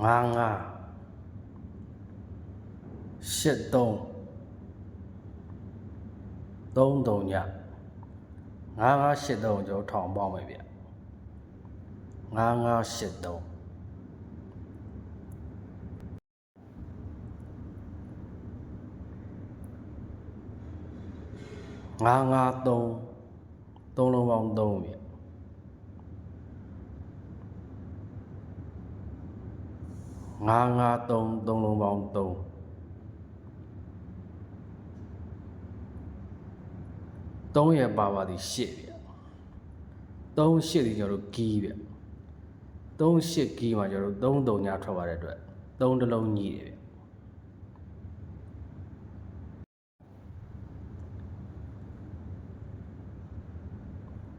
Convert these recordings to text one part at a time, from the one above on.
昂啊，谢东，东东呀，昂昂谢东就唱包那边，昂昂谢东。阿阿东，东龙王东面，953 3လုံးပေါင်း33ရဲ့ပါပါသည်8ဗျ3 8ဒီကျွန်တော်တို့ဂီးဗျ3 8ဂီးမှာကျွန်တော်တို့3 3ညထွက်ပါတဲ့အတွက်3တလုံးညီတယ်ဗျ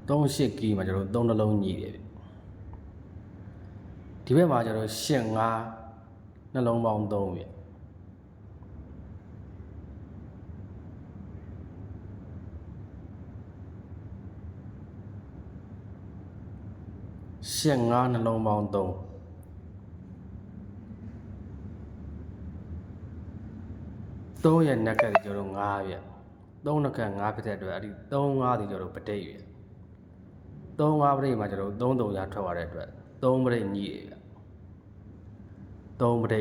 3 8ဂီးမှာကျွန်တော်တို့3တလုံးညီတယ်ဗျဒီဘက်မှာကျွန်တော်8 9 နှလုံးပေါင်း3ဗျရှစ်5နှလုံးပေါင်း3 3ရဲ့နက်ကတ်ကျွန်တော်တို့5ဗျ3နက်ကတ်5ဖြစ်တဲ့အတွက်အဲ့ဒီ3 5ဒီကျွန်တော်တို့ပဋိဗျ3 5ပဋိမှာကျွန်တော်တို့3 3ရထွက်သွားတဲ့အတွက်3ပဋိညီတ ယ်ဗျ3ပဋိ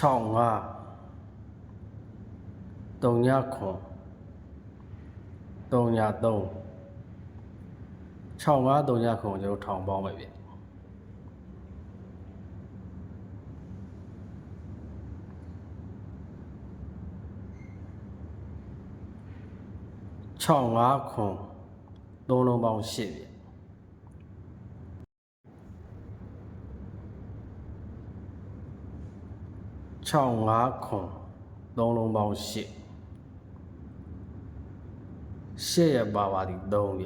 6 5 3ညခွန်3ည3 6 5 3ညခွန်ကျွန်တော်ထောင်ပေါင်းမယ်ဗျ 6 5ခွန်3လုံးပေါင်း8ဗျ6 5ခွန်3လုံးပေါင်း8ရှစ်ရပါပါသည်3ဗျ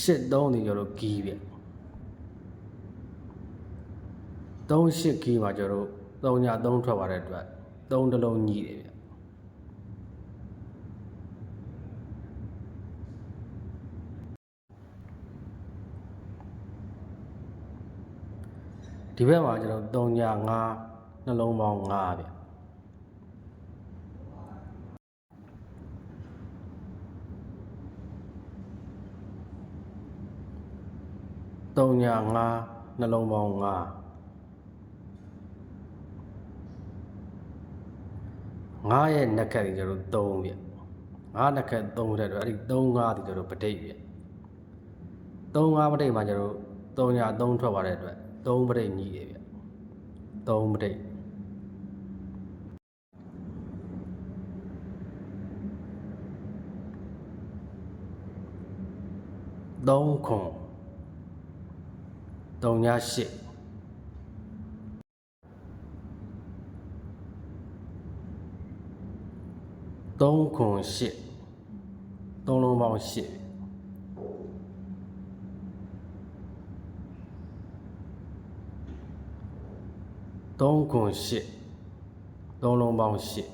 ရှစ်3ဒီကျွန်တော်ကီးဗျ3ရှစ်ကီးမှာကျွန်တော်3ည3ထွက်ပါတဲ့အတွက်3တစ်လုံးညီတယ်ဗျ ဒီဘက်မှာကျွန်တော်3ည5နှလုံးပေါင်း5ဗျ3ည5နှလုံးပေါင်း5ငါးရဲ့နက်ခတ်ကြီးကျွန်တော်3ပြငါးနက်ခတ်3တဲ့တော့အဲ့ဒီ3ငါးဒီကျွန်တော်ပဋိပြ3ငါးပဋိမှာကျွန်တော်3ညာ3ထွက်သွားတဲ့အတွက် 3ပဋိညီတယ်ဗျ3ပဋိ3ခွန်3ညာ8 3ခွန်8 3လုံးပေါင်း 83ခွန်8 3လုံးပေါင်း8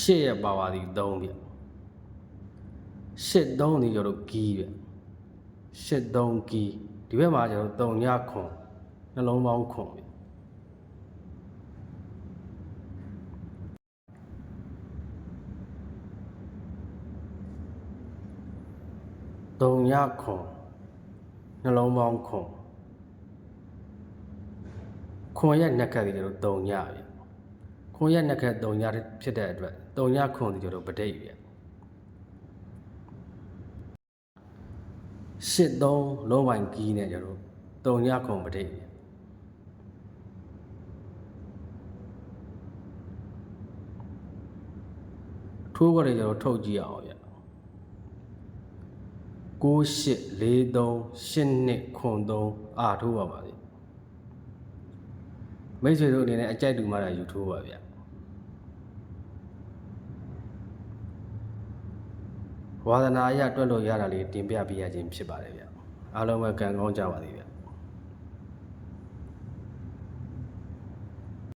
8ရဲ့ပါဝါဒီ3ပြ8 3ဒီကျတော့ကီးပြ8 3ကီးဒီဘက်မှာကျတော့3ညခွန်နှလုံးပေါင်းခွန်ပြတုံညခွန်နှလုံးပေါင်းခွန် ခွန်ရဲ့နက်ကတ်တွေကျွန်တော်တုံညပြီခွန်ရဲ့နက်ကတ်တုံညဖြစ်တဲ့အတွက်တုံညခွန်တွေကျွန်တော်ပဋိပြီရှစ်သုံးလုံးပိုင်ကီးနဲ့ကျွန်တော်တုံညခွန်ပဋိပြီထိုးကြတယ်ကျွန်တော်ထုတ်ကြည့်အောင်ဗျ984382အာထိုးပါပါလေ မိတ်ဆွေတို့အနေနဲ့အကြိုက်တူမှတာယူထိုးပါဗျဝါသနာအရတွက်လို့ရတာလေးတင်ပြပေးရခြင်းဖြစ်ပါတယ်ဗျအားလုံးပဲကံကောင်းကြပါသေးဗျ